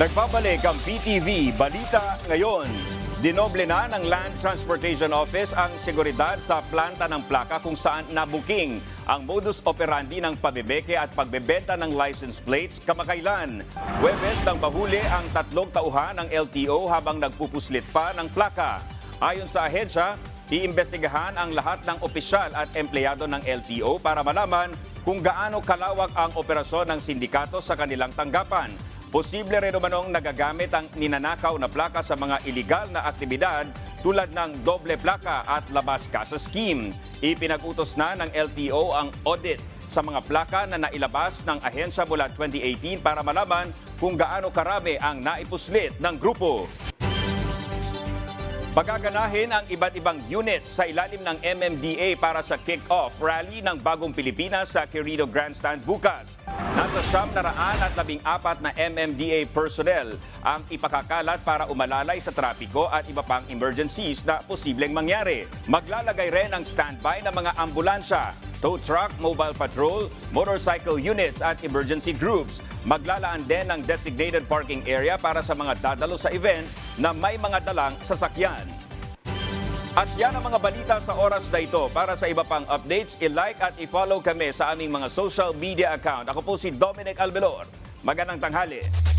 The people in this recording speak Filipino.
Nagbabalik ang PTV Balita ngayon. Dinoble na ng Land Transportation Office ang seguridad sa planta ng plaka kung saan nabuking ang modus operandi ng pabebeke at pagbebenta ng license plates kamakailan. Webes nang bahuli ang tatlong tauhan ng LTO habang nagpupuslit pa ng plaka. Ayon sa ahensya, iimbestigahan ang lahat ng opisyal at empleyado ng LTO para malaman kung gaano kalawak ang operasyon ng sindikato sa kanilang tanggapan. Posible rin umanong nagagamit ang ninanakaw na plaka sa mga iligal na aktibidad tulad ng doble plaka at labas kasa scheme. Ipinag-utos na ng LTO ang audit sa mga plaka na nailabas ng ahensya mula 2018 para malaman kung gaano karami ang naipuslit ng grupo. Pagaganahin ang iba't ibang units sa ilalim ng MMDA para sa kick-off rally ng Bagong Pilipinas sa Quirino Grandstand bukas. Nasa siyam na raan at labing apat na MMDA personnel ang ipakakalat para umalalay sa trapiko at iba pang emergencies na posibleng mangyari. Maglalagay rin ang standby ng mga ambulansya, tow truck, mobile patrol, motorcycle units at emergency groups. Maglalaan din ng designated parking area para sa mga dadalo sa event na may mga dalang sasakyan. At yan ang mga balita sa oras na ito. Para sa iba pang updates, i-like at i-follow kami sa aming mga social media account. Ako po si Dominic Albelor. Magandang tanghali.